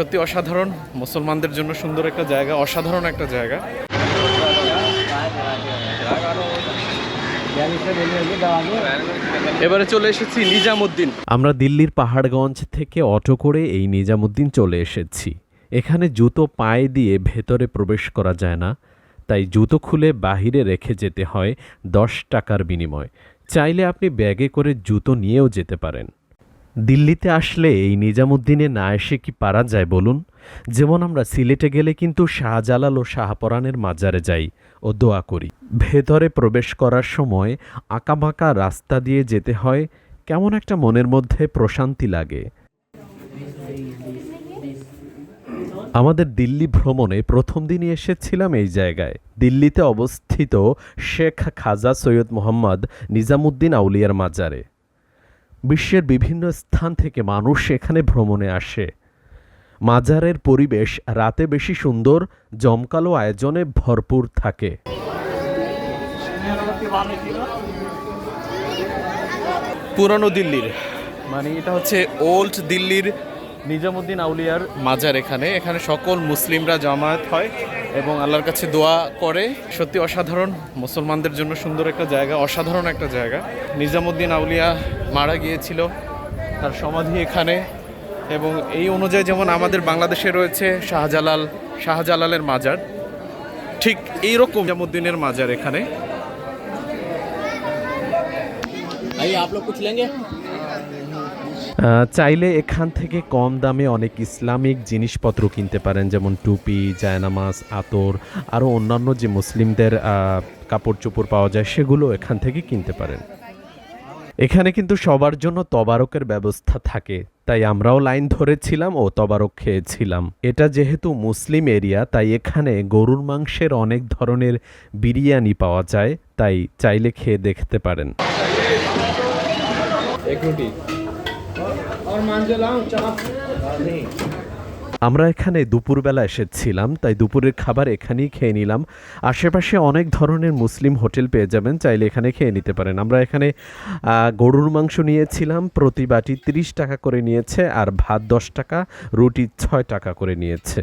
সত্যি অসাধারণ। মুসলমানদের জন্য সুন্দর একটা জায়গা, অসাধারণ একটা জায়গা। এবারে চলে এসেছি নিজামুদ্দিন। আমরা দিল্লির পাহাড়গঞ্জ থেকে অটো করে এই নিজামুদ্দিন চলে এসেছি। এখানে জুতো পায়ে দিয়ে ভেতরে প্রবেশ করা যায় না, তাই জুতো খুলে বাহিরে রেখে যেতে হয় দশ টাকার বিনিময়। চাইলে আপনি ব্যাগে করে জুতো নিয়েও যেতে পারেন। দিল্লিতে আসলে এই নিজামুদ্দিনে না এসে কি পারা যায় বলুন? যেমন আমরা সিলেটে গেলে কিন্তু শাহজালাল ও শাহপরানের মাজারে যাই ও দোয়া করি। ভেতরে প্রবেশ করার সময় আঁকাবাঁকা রাস্তা দিয়ে যেতে হয়, কেমন একটা মনের মধ্যে প্রশান্তি লাগে। আমাদের দিল্লি ভ্রমণে প্রথম দিনই এসেছিলাম এই জায়গায়। দিল্লিতে অবস্থিত শেখ খাজা সৈয়দ মোহাম্মদ নিজামুদ্দিন আউলিয়ার মাজারে। বিশ্বের বিভিন্ন স্থান থেকে মানুষ এখানে ভ্রমণে আসে। মাজারের পরিবেশ রাতে বেশি সুন্দর, জমকালো আয়োজনে ভরপুর থাকে। পুরনো দিল্লির মানে এটা হচ্ছে ওল্ড দিল্লির নিজামুদ্দিন আউলিয়ার মাজার এখানে। এখানে সকল মুসলিমরা জামায়াত হয় এবং আল্লাহর কাছে দোয়া করে। সত্যি অসাধারণ, মুসলমানদের জন্য সুন্দর একটা জায়গা, অসাধারণ একটা জায়গা। নিজামুদ্দিন আউলিয়া মারা গিয়েছিল তার সমাধি এখানে এবং এই অনুযায়ী যেমন আমাদের বাংলাদেশে রয়েছে শাহজালাল শাহজালালের মাজার ঠিক এই রকম জামুদ্দিনের মাজার এখানে। চাইলে এখান থেকে কম দামে অনেক ইসলামিক জিনিসপত্র কিনতে পারেন যেমন টুপি জায়নামাজ আতর আরও অন্যান্য যে মুসলিমদের কাপড় চোপড় পাওয়া যায় সেগুলো এখান থেকে কিনতে পারেন। এখানে কিন্তু সবার জন্য তবারকের ব্যবস্থা থাকে তাই আমরাও লাইন ধরেছিলাম ও তবারক খেয়েছিলাম এটা যেহেতু মুসলিম এরিয়া তাই এখানে গরুর মাংসের অনেক ধরনের বিরিয়ানি পাওয়া যায় তাই চাইলে খেয়ে দেখতে পারেন एक रोटी और मांझे लाऊं चाप नहीं আমরা এখানে দুপুরবেলা এসেছিলাম, তাই দুপুরের খাবার এখানেই খেয়ে নিলাম। আশেপাশে অনেক ধরনের মুসলিম হোটেল পেয়ে যাবেন, চাইলে এখানে খেয়ে নিতে পারেন। আমরা এখানে গরুর মাংস নিয়েছিলাম, প্রতি বাটি তিরিশ টাকা করে নিয়েছে, আর ভাত দশ টাকা, রুটি ছয় টাকা করে নিয়েছে।